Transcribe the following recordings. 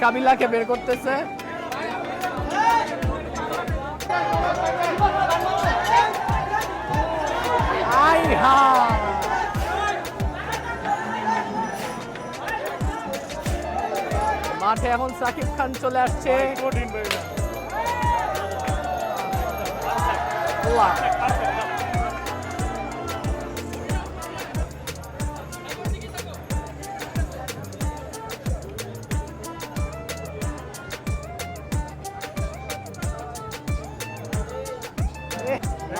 কাবিলাকে বের করতেছে। আই হা। মাঠে এখন সাকিব খান চলে আসছে। আল্লাহ।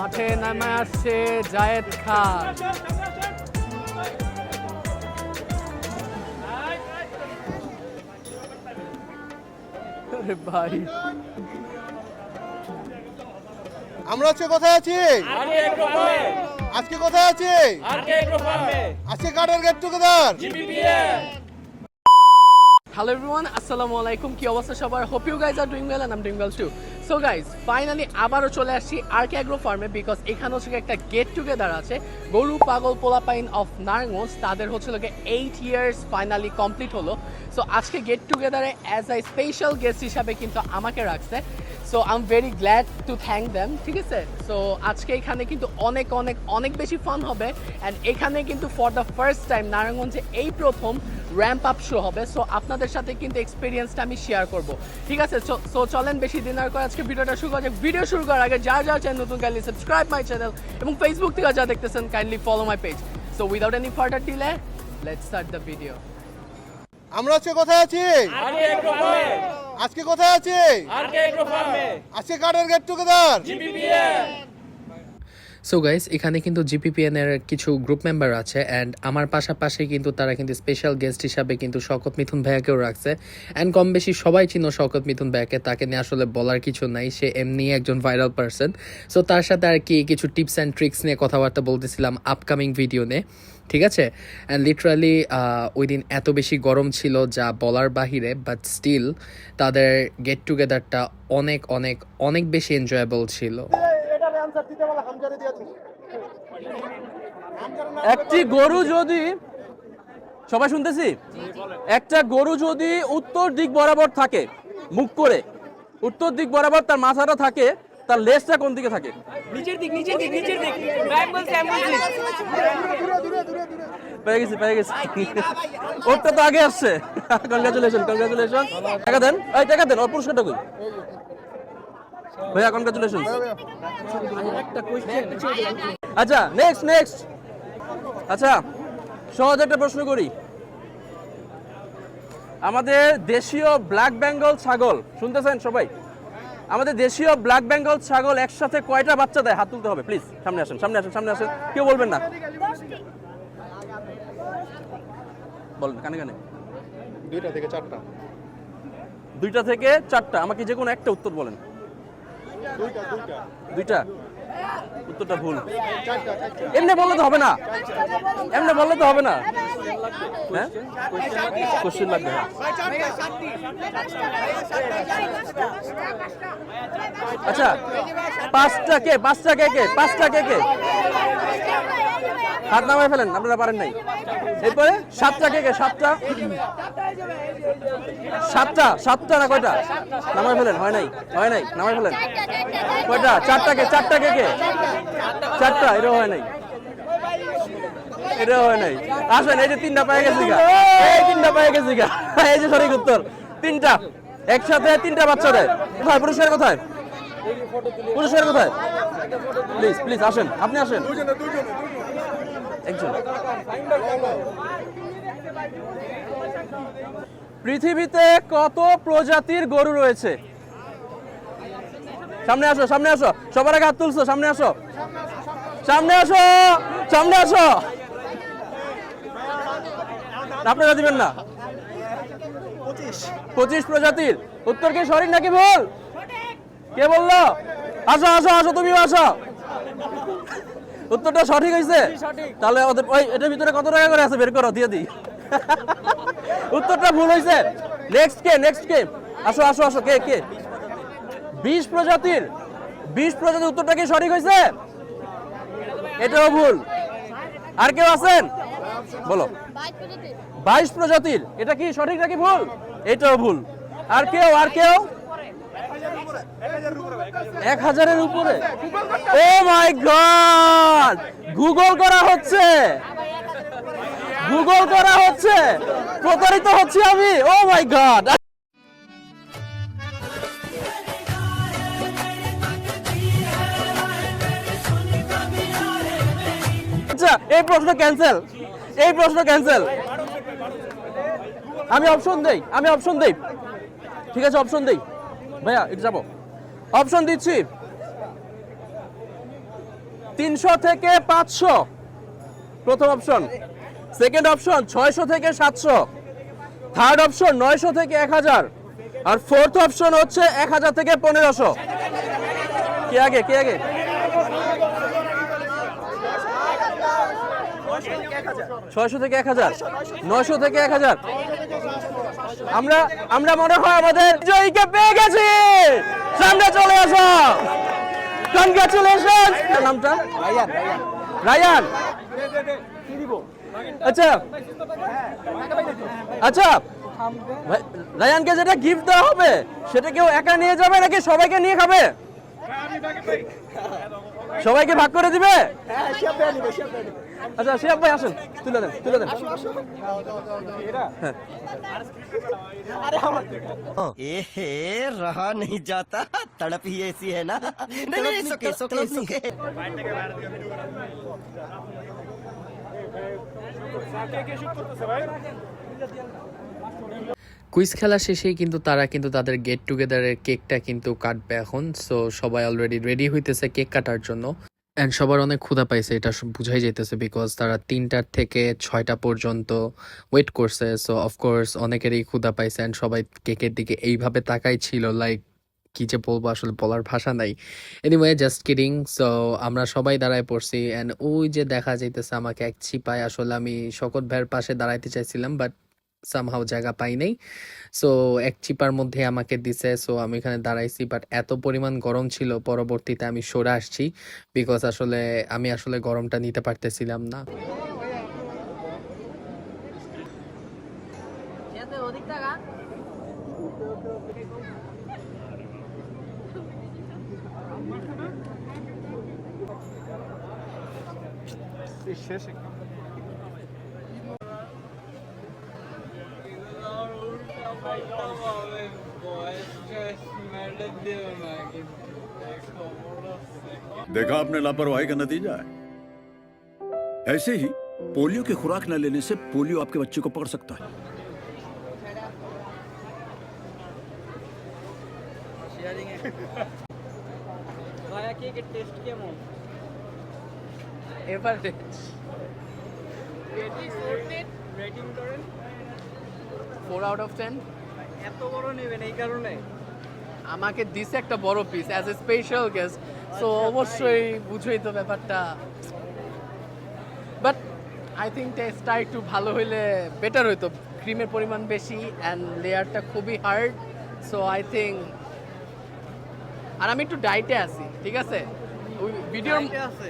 মাঠে নামে আসছে জায়েদ খান। ভাই। আমরা আজকে কোথায় আছি? আজকে কোথায় আছি? আজকে Qatar get together hello everyone আসসালামু আলাইকুম। কি অবস্থা সবার? Hope you guys are doing well and I am doing well too so guys finally আবারও চলে আসছি আর্ক অ্যাগ্রো ফার্মে বিকজ এখানে হচ্ছে একটা গেট টুগেদার আছে। গরু, পাগল, পোলাপাইন অফ নারায়ণগঞ্জ, তাদের হচ্ছে লোকে এইট ইয়ার্স ফাইনালি কমপ্লিট হলো। সো আজকে গেট টুগেদারে অ্যাজ আই স্পেশাল গেস্ট হিসাবে কিন্তু আমাকে রাখছে। So I am very glad to thank them ঠিক আছে? সো আজকে এখানে কিন্তু অনেক অনেক অনেক বেশি ফান হবে। অ্যান্ড এখানে কিন্তু ফর দ্য ফার্স্ট টাইম নারায়ণগঞ্জে এই প্রথম র্যাম্প আপ শো হবে। সো আপনাদের সাথে কিন্তু এক্সপিরিয়েন্সটা আমি শেয়ার করব। ঠিক আছে? সো চলেন বেশি দিন আর করে আজকে ভিডিওটা শুরু করা যাক। ভিডিও শুরু করার আগে যা যা চ্যানেল নতুন কাইন্ডলি সাবস্ক্রাইব মাই চ্যানেল এবং ফেসবুক থেকে যা দেখতেছেন kindly follow my page so without any further delay let's start the video আমরা আজকে কোথায় আছি? আজকে কোথায় আছি? আজকে Qatar get together so guys এখানে কিন্তু জিপিপিএন এর কিছু গ্রুপ মেম্বার আছে অ্যান্ড আমার পাশাপাশি কিন্তু তারা কিন্তু স্পেশাল গেস্ট হিসাবে কিন্তু শকত মিথুন ভাইয়াকেও রাখছে অ্যান্ড কম বেশি সবাই চিনো শকত মিথুন ভাইয়াকে, তাকে নিয়ে আসলে বলার কিছু নাই, সে এমনি একজন ভাইরাল পার্সন সো তার সাথে আর কি কিছু টিপস অ্যান্ড ট্রিক্স নিয়ে কথাবার্তা বলতেছিলাম আপকামিং ভিডিও নিয়ে, ঠিক আছে? অ্যান্ড লিটারালি ওই দিন এত বেশি গরম ছিল যা বলার বাহিরে বাট স্টিল তাদের গেট টুগেদারটা অনেক অনেক অনেক বেশি এনজয়েবল ছিল। একটি গরু যদি সবাই শুনতেছি? একটা গরু যদি উত্তর দিক বরাবর থাকে মুখ করে উত্তর দিক বরাবর তার মাথাটা থাকে তার লেজটা কোন দিকে থাকে? পেয়ে গেছি পেয়ে গেছি। ওরটা তো আগে আসছে। কনগ্রাচুলেশন কনগ্রাচুলেশন টাকা দেন। এই টাকা দেন ওর পুরস্কারটা কই? ভাইয়া কনগ্রাচুলেশন আচ্ছা নেক্সট নেক্সট আচ্ছা সহজ একটা প্রশ্ন করি। আমাদের দেশীয় ব্ল্যাক বেঙ্গল ছাগল শুনতেছেন সবাই? আমাদের দেশীয় ব্ল্যাক বেঙ্গল ছাগল একসাথে কয়টা বাচ্চা দেয়? হাত তুলতে হবে প্লিজ সামনে আসেন সামনে আসেন সামনে আসেন। কেউ বলবেন না? বলেন কানে কানে। দুইটা থেকে চারটা। দুইটা থেকে চারটা। আমাকে যে কোনো একটা উত্তর বলেন। দুইটা উত্তরটা ভুল এমনি বললে তো হবে না এমনি বললে তো হবে না হ্যাঁ কোশ্চেন লাগবে হ্যাঁ। আচ্ছা পাঁচটা কে পাঁচটা কে কে পাঁচটা কে কে হাত নামায় ফেলেন, আপনারা পারেন নাই। এরপরে সাতটা কে কে? সাতটা? সাতটা সাতটা না কয়টা? নামায় ফেলেন, হয় নাই হয় নাই, নামায় ফেলেন। কয়টা? চারটা কে চারটা কে কে? চারটা, এটাও হয় নাই। এটাও হয় নাই। আসেন, এই যে তিনটা পেয়ে গেছি এই তিনটা পেয়ে গেছি এই যে সঠিক উত্তর। তিনটা, একসাথে তিনটা বাচ্চা দেয়। কোথায়? পুরস্কার কোথায়? পুরস্কার কোথায়? প্লিজ প্লিজ আসেন, আপনি আসেন। একজন। পৃথিবীতে কত প্রজাতির গরু রয়েছে? সামনে আসো সামনে আসো। সবার আগে হাত তুলছো, সামনে আসো। সামনে আসো সামনে আসো। আপনারা দিবেন না? পঁচিশ প্রজাতির। উত্তর কি সঠিক নাকি ভুল? কে বলল? আসো আসো আসো, তুমিও আসো। উত্তরটা সঠিক হয়েছে তাহলে ওদের ওই এটার ভিতরে কত টাকা করে আছে? বের করো দিয়ে দিই। উত্তরটা ভুল হয়েছে নেক্সট কে নেক্সট কে? আসো আসো আসো কে কে? বিশ প্রজাতির বিশ প্রজাতির উত্তরটা কি সঠিক হয়েছে এটাও ভুল। আর কেউ আছেন? বলো। বাইশ প্রজাতির বাইশ প্রজাতির। এটা কি সঠিক নাকি ভুল? এটাও ভুল। আর কেউ আর কেউ? এক হাজারের উপরে। ও মাই গড! গুগল করা হচ্ছে! গুগল করা হচ্ছে! প্রতারিত হচ্ছি আমি! Oh my god! আচ্ছা এই প্রশ্ন ক্যান্সেল এই প্রশ্ন ক্যান্সেল আমি অপশন দেই, আমি অপশন দেই। ঠিক আছে অপশন দেই। ভাইয়া এটা যাব। অপশন দিচ্ছি। তিনশো থেকে পাঁচশো। প্রথম অপশন সেকেন্ড অপশন ছয়শো থেকে সাতশো। থার্ড অপশন নয়শো থেকে এক হাজার। আর ফোর্থ অপশন হচ্ছে এক হাজার থেকে পনেরোশো। কে আগে কে আগে? ছয়শো থেকে এক হাজার। নয়শো থেকে এক হাজার। আমরা আমরা মনে হয় আমাদের জয়ীকে পেয়ে গেছি। সামনে চলে আসো। কনগ্রাচুলেশন নামটা? রায়ান রায়ান আচ্ছা। আচ্ছা। রায়ানকে যেটা গিফট দেওয়া হবে সেটা কেউ একা নিয়ে যাবে নাকি সবাইকে নিয়ে খাবে? সবাইকে ভাগ করে দিবে? আচ্ছা শিয়াব ভাই আসেন তুলে দেন তুলে দেন एहे रहा नहीं जाता तड़प ही ऐसी है ना नहीं नहीं सुके सुके सुके কুইজ খেলা শেষেই কিন্তু তারা কিন্তু তাদের গেট টুগেদারের কেকটা কিন্তু কাটবে এখন সো সবাই অলরেডি রেডি হইতেছে কেক কাটার জন্য অ্যান্ড সবার অনেক ক্ষুধা পাইছে, এটা বুঝাই যাইতেছে বিকজ তারা তিনটার থেকে ছয়টা পর্যন্ত ওয়েট করছে। সো অফকোর্স অনেকেরই ক্ষুধা পাইছে অ্যান্ড সবাই কেকের দিকে এইভাবে তাকাই ছিল লাইক কি যে বলব, আসলে বলার ভাষা নাই। এনিওয়ে জাস্ট কিডিং সো আমরা সবাই দাঁড়ায় পড়ছি অ্যান্ড ওই যে দেখা যাইতেছে আমাকে এক ছিপায় আসলে আমি শকত ভাইয়ের পাশে দাঁড়াইতে চাইছিলাম বাট সামহাও জায়গা পাই নাই। সো এক চিপার মধ্যে আমাকে দিছে সো আমি এখানে দাঁড়াইছি বাট এত পরিমাণ গরম ছিল পরবর্তীতে আমি সরে আসছি বিকজ আসলে আমি আসলে গরমটা নিতে পারতেছিলাম না। देखा आपने लापरवाही का नतीजा है। ऐसे ही पोलियो की खुराक न लेने से पोलियो आपके बच्चे को पकड़ सकता है। Test four out of ten এত বড় নেবেন এই কারণে? আমাকে দিছে একটা বড় piece as a special guest so অবশ্যই বুঝোই তো ব্যাপারটা। বাট আই থিঙ্ক টেস্টটা একটু ভালো হইলে বেটার হইতো ক্রিমের পরিমাণ বেশি অ্যান্ড লেয়ারটা খুবই হার্ড সো আই থিঙ্ক আর আমি একটু ডাইটে আছি ঠিক আছে? আছে?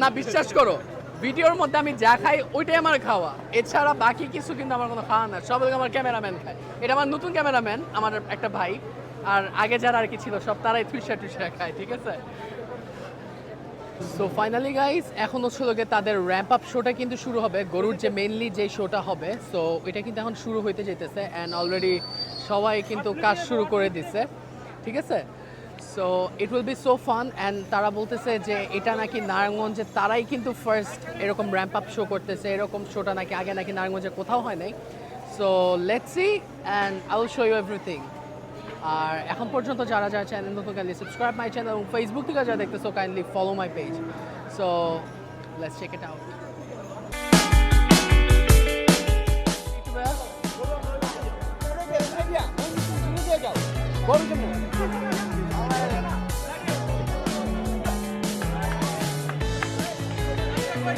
না বিশ্বাস করো। ভিডিওর মধ্যে আমি যা খাই, ওইটাই আমার খাওয়া। এছাড়া বাকি কিছু কিন্তু আমার কোনো খাওয়া না। সব আমার ক্যামেরাম্যান খায়। এটা আমার নতুন ক্যামেরাম্যান, আমার একটা ভাই। আর আগে যারা আর কি ছিল, সব তারাই তুইসা টুইসা খায়, ঠিক আছে? সো ফাইনালি গাইস এখন হচ্ছে লোকে তাদের র্যাম্প আপ শোটা কিন্তু শুরু হবে। গরুর যে মেইনলি যে শোটা হবে। সো এটা কিন্তু এখন শুরু হইতে যেতেছে অ্যান্ড অলরেডি সবাই কিন্তু কাজ শুরু করে দিছে। ঠিক আছে? So it will be so fun and তারা বলতেছে যে এটা নাকি নারায়ণগঞ্জে, তারাই কিন্তু ফার্স্ট এরকম র্যাম্প আপ শো করতেছে, এরকম শোটা নাকি আগে নাকি নারায়ণগঞ্জে কোথাও হয় নাই। So let's see and I will show you everything আর এখন পর্যন্ত যারা যারা চ্যানেল নতুন কাইন্ডলি সাবস্ক্রাইব মাই চ্যানেল এবং ফেসবুক থেকে যারা দেখতেছো kindly follow my page so let's check it out Go to. Ja,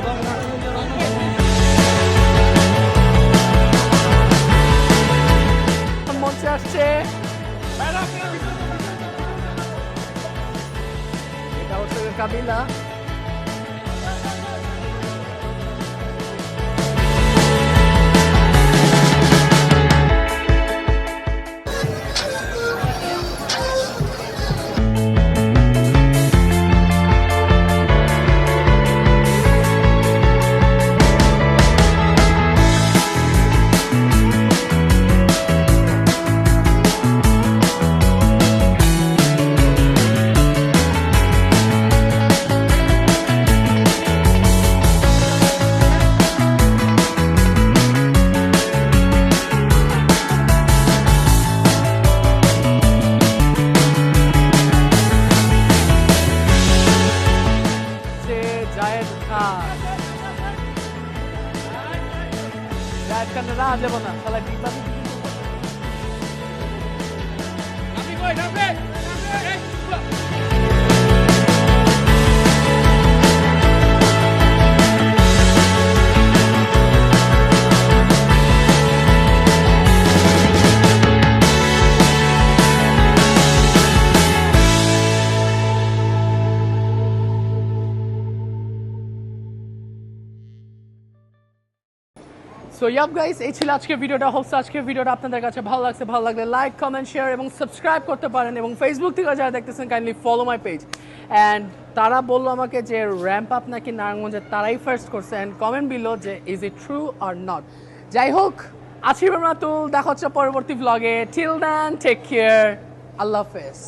dan. মঞ্চে আসছে। এটা হচ্ছে কাবিলা। সো ইয়াপ গাইস এই ছিল আজকের ভিডিওটা। হোপস আজকের ভিডিওটা আপনাদের কাছে ভালো লাগছে। ভালো লাগলে লাইক কমেন্ট শেয়ার এবং সাবস্ক্রাইব করতে পারেন এবং ফেসবুক থেকে যারা দেখতেছেন kindly follow my page and তারা বলল আমাকে যে র্যাম্প আপ নাকি নারায়ণগঞ্জে, তারাই ফার্স্ট করছে। অ্যান্ড কমেন্ট বিলো যে is it true or not যাই হোক, আছি রাতুল দেখা হচ্ছে পরবর্তী ব্লগে টিল দেন টেক কেয়ার আল্লাহ হাফেজ।